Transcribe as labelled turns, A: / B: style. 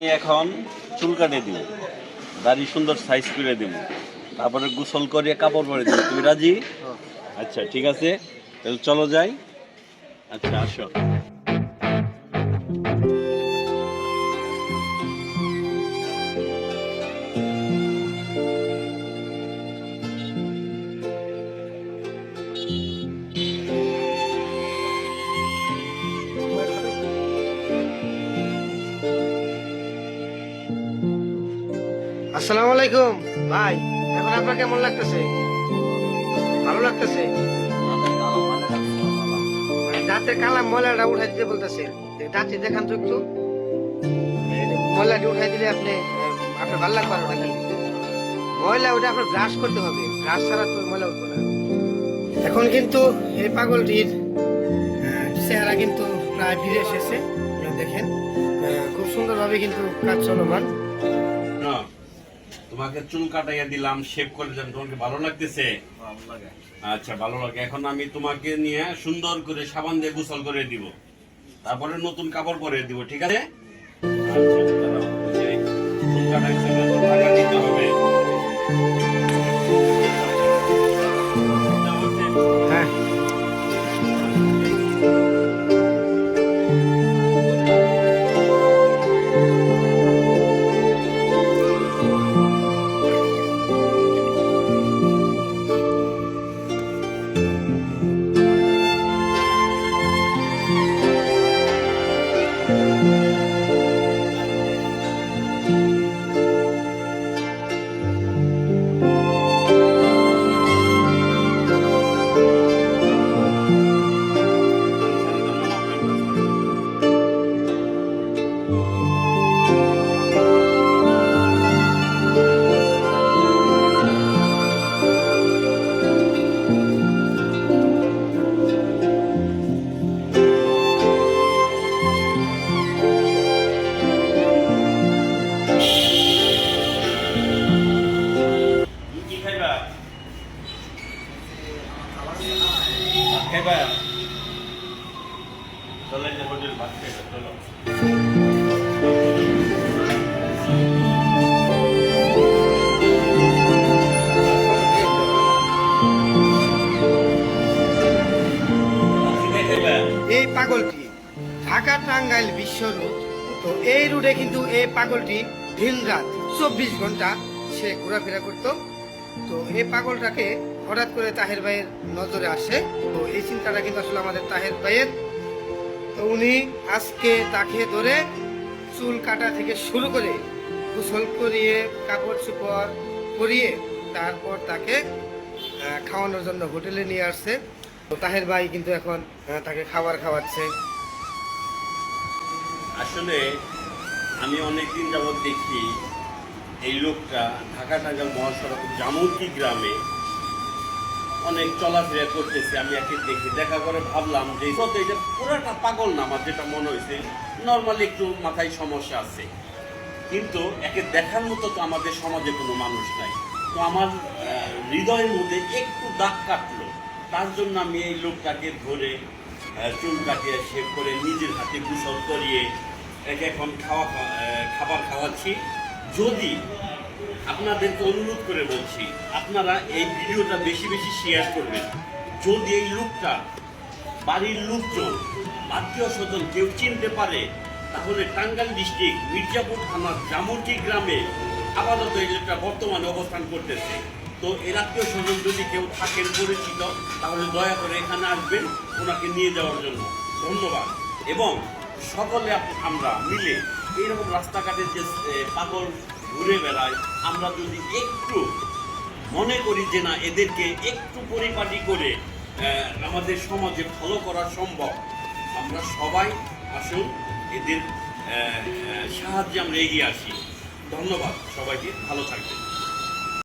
A: এখন চুল কাটে দিব দাড়ি সুন্দর সাইজ করে দিব তারপরে গোসল করে কাপড় পরে দিব। তুমি রাজি? আচ্ছা ঠিক আছে। তাহলে চলো যাই। আচ্ছা আসো।
B: আসসালামু আলাইকুম। ভাই, এখন আপনার কেমন লাগতেছে? ভালো লাগতেছে? মানে দাঁতের কালা ময়লাটা উঠাই দিতে বলতেছে। দাঁতে দেখান তো একটু। ময়লাটি উঠাই দিলে আপনি আপনার ভালো লাগবে আরও নাকি ময়লা ওটা আপনার ব্রাশ করতে হবে। ব্রাশ ছাড়া তো ময়লা উঠবে না। এখন কিন্তু এই পাগলটির চেহারা কিন্তু প্রায় ফিরে এসেছে। দেখেন। খুব সুন্দরভাবে কিন্তু কাজ চলমান।
A: তোমাকে চুল কাটাইয়া দিলাম শেভ করে দিলাম তোমাকে ভালো লাগতেছে? আচ্ছা ভালো লাগে। এখন আমি তোমাকে নিয়ে সুন্দর করে সাবান দিয়ে গোসল করে দিব। তারপরে নতুন কাপড় পরে দিব ঠিক আছে? আচ্ছা, চুল
B: এই পাগলটি ঢাকা টাঙ্গাইল বিশ্ব রুট তো এই রুটে কিন্তু এই পাগলটি দিন রাত চব্বিশ ঘণ্টা সে ঘোরাফেরা করত। তো এই পাগলটাকে হঠাৎ করে তাহের ভাইয়ের নজরে আসে। তো এই চিন্তাটা কিন্তু আসলে আমাদের তাহের ভাইয়ের উনি আজকে তাকে ধরে চুল কাটা থেকে শুরু করে গোসল করিয়ে, কাপড় চোপড় পরিয়ে তারপর তাকে খাওয়ানোর জন্য হোটেলে নিয়ে আসছে। তো তাহের ভাই কিন্তু এখন তাকে খাবার খাওয়াচ্ছে।
A: আসলে আমি অনেকদিন যাবৎ দেখি এই লোকটা ঢাকা টাঙ্গাল মহাসড়ক জামুকি গ্রামে অনেক চলাফেরা করতেছে, আমি একে দেখি। দেখা করে ভাবলাম যে পুরাটা পাগল না, আমার যেটা মনে হয়েছে নর্মালি একটু মাথায় সমস্যা আছে। কিন্তু একে দেখার মতো তো আমাদের সমাজে কোনো মানুষ নাই। তো আমার হৃদয়ের মধ্যে একটু দাগ কাটলো। তার জন্য আমি এই লোকটাকে ধরে চুল কাটিয়ে শেভ করে নিজের হাতে গোসল করিয়ে একে এখন খাওয়া খাবার খাওয়াচ্ছি। যদি আপনাদেরকে অনুরোধ করে বলছি, আপনারা এই ভিডিওটা বেশি বেশি শেয়ার করবেন। যদি এই লোকটা, বাড়ির লোকজন, আত্মীয় স্বজন কেউ চিনতে পারে, তাহলে টাঙ্গাইল ডিস্ট্রিক্ট মির্জাপুর থানার জামুটি গ্রামে আপাতত এই লোকটা বর্তমানে অবস্থান করতেছে। তো এর আত্মীয় স্বজন যদি কেউ থাকেন পরিচিত, তাহলে দয়া করে এখানে আসবেন, ওনাকে নিয়ে যাওয়ার জন্য। ধন্যবাদ। এবং সকলে আমরা মিলে এইরকম রাস্তাঘাটে যে পাগল ঘুরে বেড়ায় আমরা যদি একটু মনে করি যে না, এদেরকে একটু পরিপাটি করে আমাদের সমাজে ভালো করা সম্ভব, আমরা সবাই আসুন এদের সাহায্যে আমরা এগিয়ে আসি। ধন্যবাদ সবাইকে, ভালো থাকবেন।